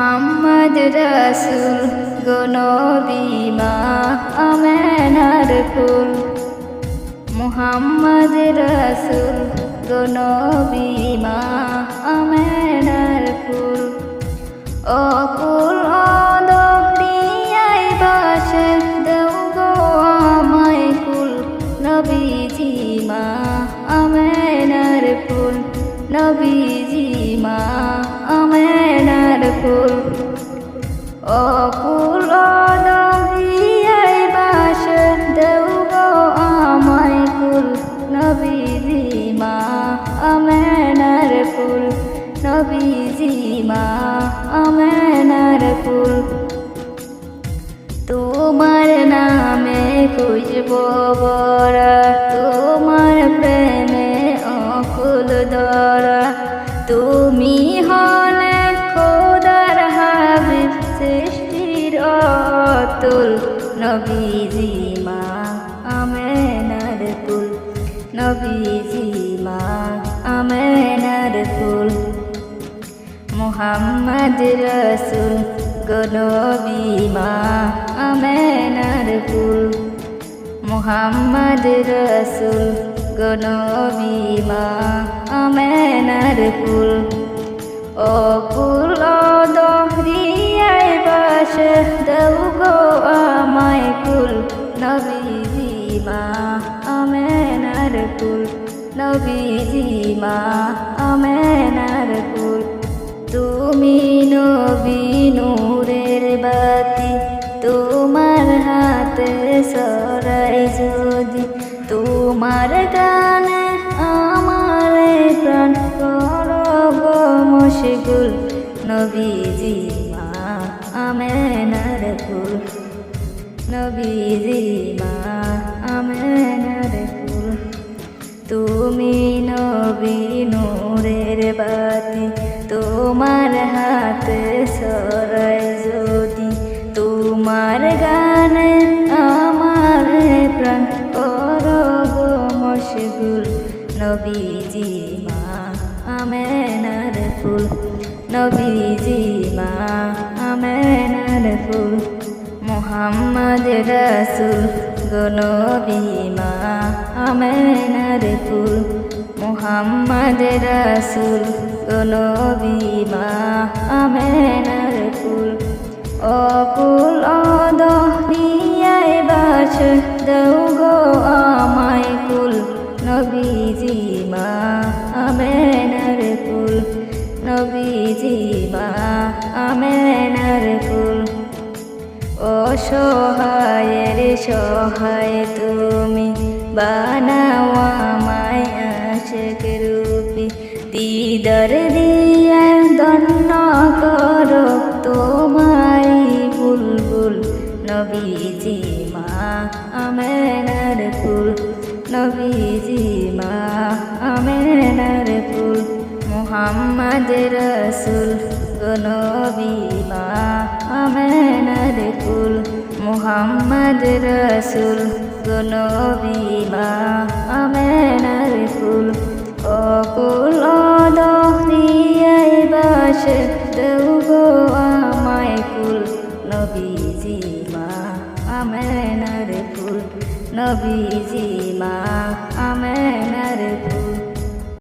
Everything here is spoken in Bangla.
মোহাম্মদ রসুল গনবী মা আমেনার ফুল মোহাম্মদ রসুল গনবী মা আমেনার ফুল অকুল অদরিয়াই বাসে, দেও গো নবীজি মা নবীজি মা ফুল। অকুল অদরিয়াই বাসে গো আমায় কুল নবীজি মা, আমেনার ফুল। নবীজি মা, আমেনার ফুল। তোমার নামে খুঁজব বরা নবীজি মা, আমেনার ফুল। নবীজি মা, আমেনার ফুল। মোহাম্মদ রসুল গনবী মা, আমেনার ফুল। মোহাম্মদ রসুল গনবী মা, আমেনার ফুল। ও ফুল দহরিয়ায় বাস দৌ গো নবীজি মা আমেনার ফুল নবীজি মা আমেনার ফুল তুমি নবী নূরের বাতি তোমার হাতে সরাই যদি তোমার গানে আমার প্রাণ করব মুশগুল নবীজি মা আমেনার ফুল নবীজি মা আমেনার ফুল তুমি নবী নূরের বাতি, তোমার হাতে সরাই যদি। তোমার গানে আমার প্রাণ করব মশগুল। নবীজি মা আমেনার ফুল নবীজি মা আমেনার ফুল মোহাম্মদ রসুল গনবী মা আমেনার ফুল। মোহাম্মদ রসুল গনবী মা আমেনার ফুল। অকুল অদহিয়ায় বাস দৌ গো আমায় কুল। নবীজি মা আমেনার ফুল। নবীজি মা ফুল অসহায়ের সহায় তুমি বানাও আমায় আশেক রূপী। দিদার দিয়া দন্ন করো তোমায় বুলবুল নবীজি মা, আমেনার ফুল। নবীজি মা, আমেনার ফুল। মোহাম্মদ রসুল নবী মা আমেনার ফুল মোহাম্মদ রসুল নবী মা আমেনার ফুল অকুল দহরিয়াই বাস দেও গো আমায় ফুল নবীজি মা আমেনার ফুল নবীজি মা আমেনার ফুল